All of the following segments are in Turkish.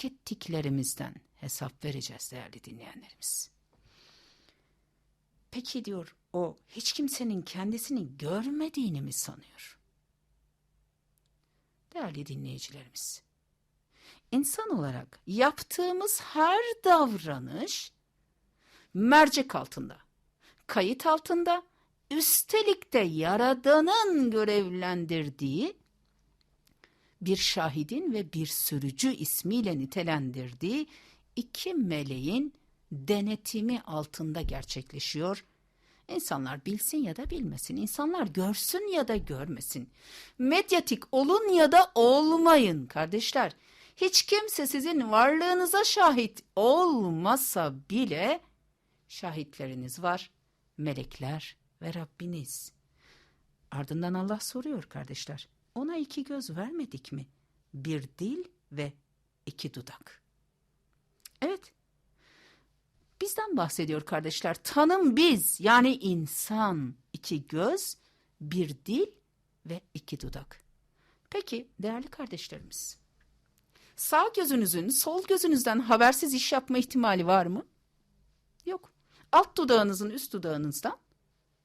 terk ettiklerimizden hesap vereceğiz değerli dinleyenlerimiz. Peki diyor o hiç kimsenin kendisini görmediğini mi sanıyor? Değerli dinleyicilerimiz, insan olarak yaptığımız her davranış mercek altında, kayıt altında, üstelik de Yaradan'ın görevlendirdiği bir şahidin ve bir sürücü ismiyle nitelendirdiği iki meleğin denetimi altında gerçekleşiyor. İnsanlar bilsin ya da bilmesin, insanlar görsün ya da görmesin. Medyatik olun ya da olmayın kardeşler. Hiç kimse sizin varlığınıza şahit olmasa bile şahitleriniz var. Melekler ve Rabbiniz. Ardından Allah soruyor kardeşler. Ona iki göz vermedik mi? Bir dil ve iki dudak. Evet. Bizden bahsediyor kardeşler. Tanım biz yani insan. iki göz, bir dil ve iki dudak. Peki değerli kardeşlerimiz. Sağ gözünüzün sol gözünüzden habersiz iş yapma ihtimali var mı? Yok. Alt dudağınızın üst dudağınızdan?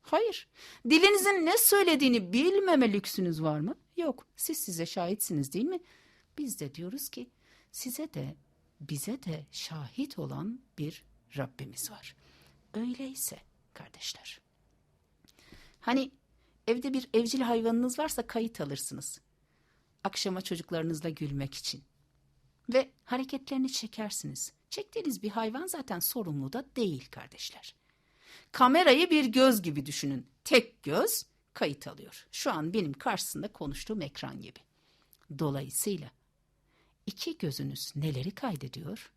Hayır. Dilinizin ne söylediğini bilmeme lüksünüz var mı? Yok. Siz size şahitsiniz değil mi? Biz de diyoruz ki size de bize de şahit olan bir Rabbimiz var. Öyleyse kardeşler. Hani evde bir evcil hayvanınız varsa kayıt alırsınız. Akşama çocuklarınızla gülmek için. Ve hareketlerini çekersiniz. Çektiğiniz bir hayvan zaten sorumlu da değil kardeşler. Kamerayı bir göz gibi düşünün. Tek göz kayıt alıyor. Şu an benim karşısında konuştuğum ekran gibi. Dolayısıyla iki gözünüz neleri kaydediyor?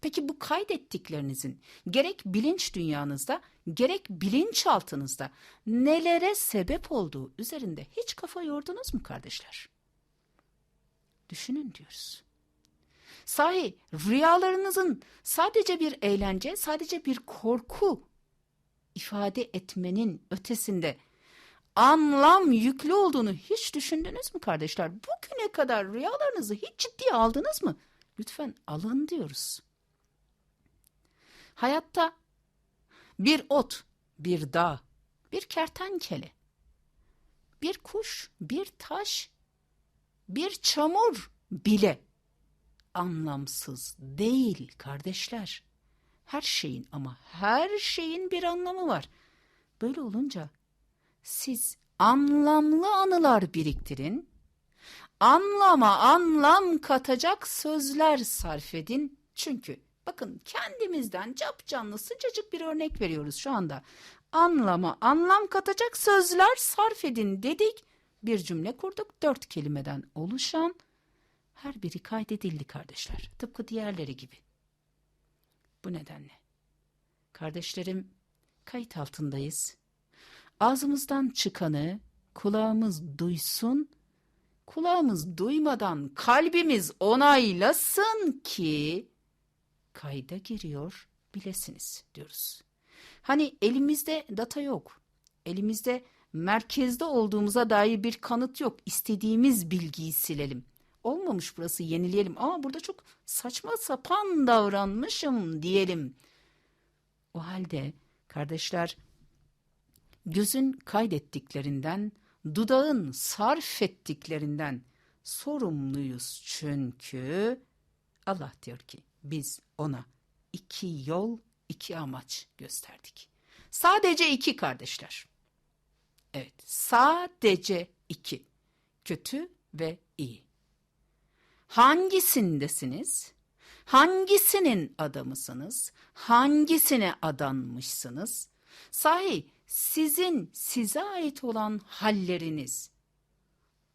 Peki bu kaydettiklerinizin gerek bilinç dünyanızda gerek bilinçaltınızda nelere sebep olduğu üzerinde hiç kafa yordunuz mu kardeşler? Düşünün diyoruz. Sahi rüyalarınızın sadece bir eğlence, sadece bir korku ifade etmenin ötesinde anlam yüklü olduğunu hiç düşündünüz mü kardeşler? Bugüne kadar rüyalarınızı hiç ciddiye aldınız mı? Lütfen alın diyoruz. Hayatta bir ot, bir dağ, bir kertenkele, bir kuş, bir taş, bir çamur bile anlamsız değil kardeşler. Her şeyin ama her şeyin bir anlamı var. Böyle olunca siz anlamlı anılar biriktirin. Anlama anlam katacak sözler sarf edin. Çünkü bakın kendimizden cap canlı sıcacık bir örnek veriyoruz şu anda. Anlama anlam katacak sözler sarf edin dedik. Bir cümle kurduk dört kelimeden oluşan her biri kaydedildi kardeşler. Tıpkı diğerleri gibi. Bu nedenle kardeşlerim kayıt altındayız. Ağzımızdan çıkanı kulağımız duysun, kulağımız duymadan kalbimiz onaylasın ki kayda giriyor bilesiniz diyoruz. Hani elimizde data yok. Elimizde merkezde olduğumuza dair bir kanıt yok. İstediğimiz bilgiyi silelim. Olmamış burası yenileyelim ama burada çok saçma sapan davranmışım diyelim. O halde kardeşler gözün kaydettiklerinden, dudağın sarf ettiklerinden sorumluyuz çünkü Allah diyor ki biz ona iki yol, iki amaç gösterdik. Sadece iki kardeşler. Evet, sadece iki. Kötü ve iyi. Hangisindesiniz? Hangisinin adamısınız? Hangisine adanmışsınız? Sahi sizin size ait olan halleriniz,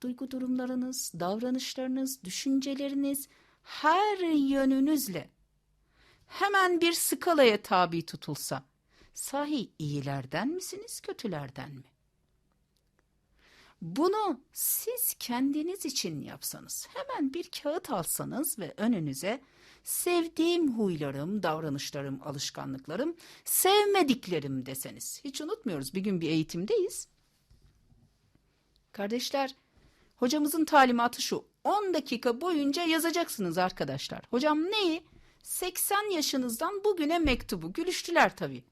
duygu durumlarınız, davranışlarınız, düşünceleriniz her yönünüzle hemen bir skalaya tabi tutulsa, sahi iyilerden misiniz, kötülerden mi? Bunu siz kendiniz için yapsanız, hemen bir kağıt alsanız ve önünüze sevdiğim huylarım, davranışlarım, alışkanlıklarım, sevmediklerim deseniz. Hiç unutmuyoruz bir gün bir eğitimdeyiz. Kardeşler, hocamızın talimatı şu, 10 dakika boyunca yazacaksınız arkadaşlar. Hocam neyi? 80 yaşınızdan bugüne mektubu. Gülüştüler tabii.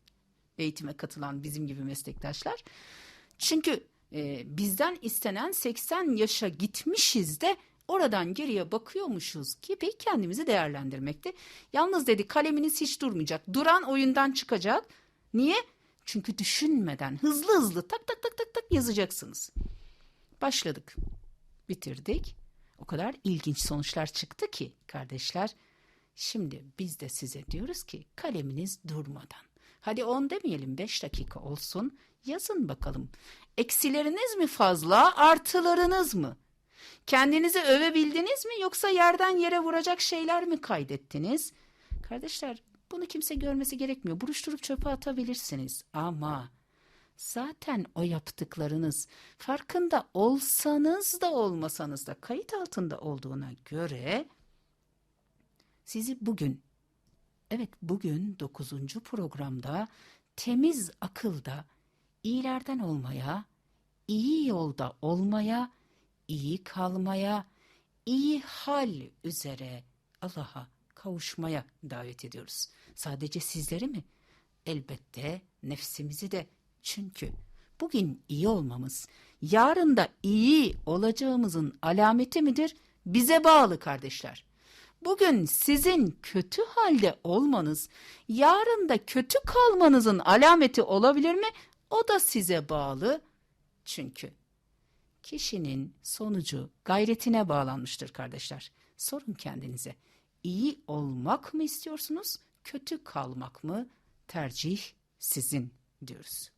Eğitime katılan bizim gibi meslektaşlar. Çünkü e, bizden istenen 80 yaşa gitmişiz de oradan geriye bakıyormuşuz gibi kendimizi değerlendirmekte. Yalnız dedi kaleminiz hiç durmayacak. Duran oyundan çıkacak. Niye? Çünkü düşünmeden hızlı hızlı tak tak tak tak tak yazacaksınız. Başladık. Bitirdik. O kadar ilginç sonuçlar çıktı ki kardeşler. Şimdi biz de size diyoruz ki kaleminiz durmadan. Hadi 10 demeyelim 5 dakika olsun. Yazın bakalım. Eksileriniz mi fazla, artılarınız mı? Kendinizi övebildiniz mi yoksa yerden yere vuracak şeyler mi kaydettiniz? Kardeşler bunu kimse görmesi gerekmiyor. Buruşturup çöpe atabilirsiniz ama zaten o yaptıklarınız farkında olsanız da olmasanız da kayıt altında olduğuna göre sizi bugün evet bugün 9. programda temiz akılda iyilerden olmaya, iyi yolda olmaya, iyi kalmaya, iyi hal üzere Allah'a kavuşmaya davet ediyoruz. Sadece sizleri mi? Elbette nefsimizi de. Çünkü bugün iyi olmamız, yarın da iyi olacağımızın alameti midir? Bize bağlı kardeşler. Bugün sizin kötü halde olmanız, yarın da kötü kalmanızın alameti olabilir mi? O da size bağlı. Çünkü kişinin sonucu gayretine bağlanmıştır kardeşler. Sorun kendinize. İyi olmak mı istiyorsunuz, kötü kalmak mı? Tercih sizin diyoruz.